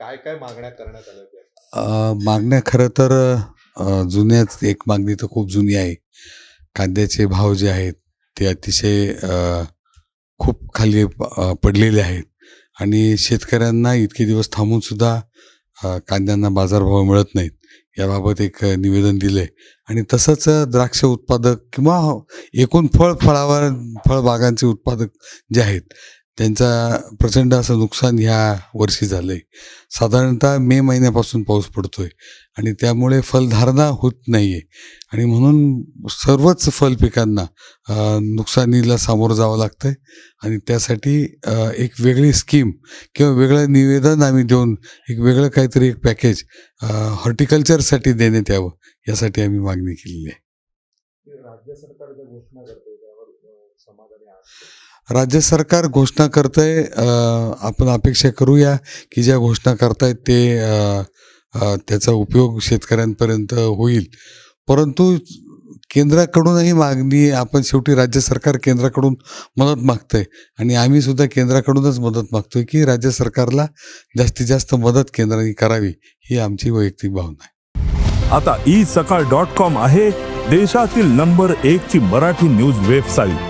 काय काय मागण्या करण्यात आल्या मागण्या खरं तर जुन्याच एक मागणी तर खूप जुनी आहे. कांद्याचे भाव जे आहेत ते अतिशय खूप खाली पडलेले आहेत. आणि शेतकऱ्यांना इतके दिवस थांबून सुद्धा कांद्यांना बाजारभाव मिळत नाहीत. याबाबत एक निवेदन दिलं आहे आणि तसंच द्राक्ष उत्पादक किंवा एकूण फळ फळावर फळबागांचे उत्पादक जे आहेत त्यांचा प्रचंड असं नुकसान ह्या वर्षी झालं आहे साधारणतः मे महिन्यापासून पाऊस पडतो आहे आणि त्यामुळे फलधारणा होत नाही आहे आणि म्हणून सर्वच फलपिकांना पिकांना नुकसानीला सामोरं जावं लागतं आहे आणि त्यासाठी एक वेगळी स्कीम किंवा वेगळं निवेदन आम्ही देऊन एक वेगळं काहीतरी एक पॅकेज हॉर्टिकल्चरसाठी देण्यात यावं यासाठी आम्ही मागणी केलेली आहे. राज्य सरकार ज्या घोषणा करते त्यावर अ, समाधानी आहात का? राज्य सरकार घोषणा करतंय आपण अपेक्षा करूया की ज्या घोषणा करतायत ते त्याचा उपयोग शेतकऱ्यांपर्यंत होईल. परंतु केंद्राकडूनही मागणी आपण शेवटी राज्य सरकार केंद्राकडून मदत मागतंय आणि आम्ही सुद्धा केंद्राकडूनच मदत मागतोय की राज्य सरकारला जास्तीत जास्त मदत केंद्राने करावी ही आमची वैयक्तिक भावना आहे. आता ई सकाळ डॉट कॉम आहे देशातील नंबर एक ची मराठी न्यूज वेबसाईट.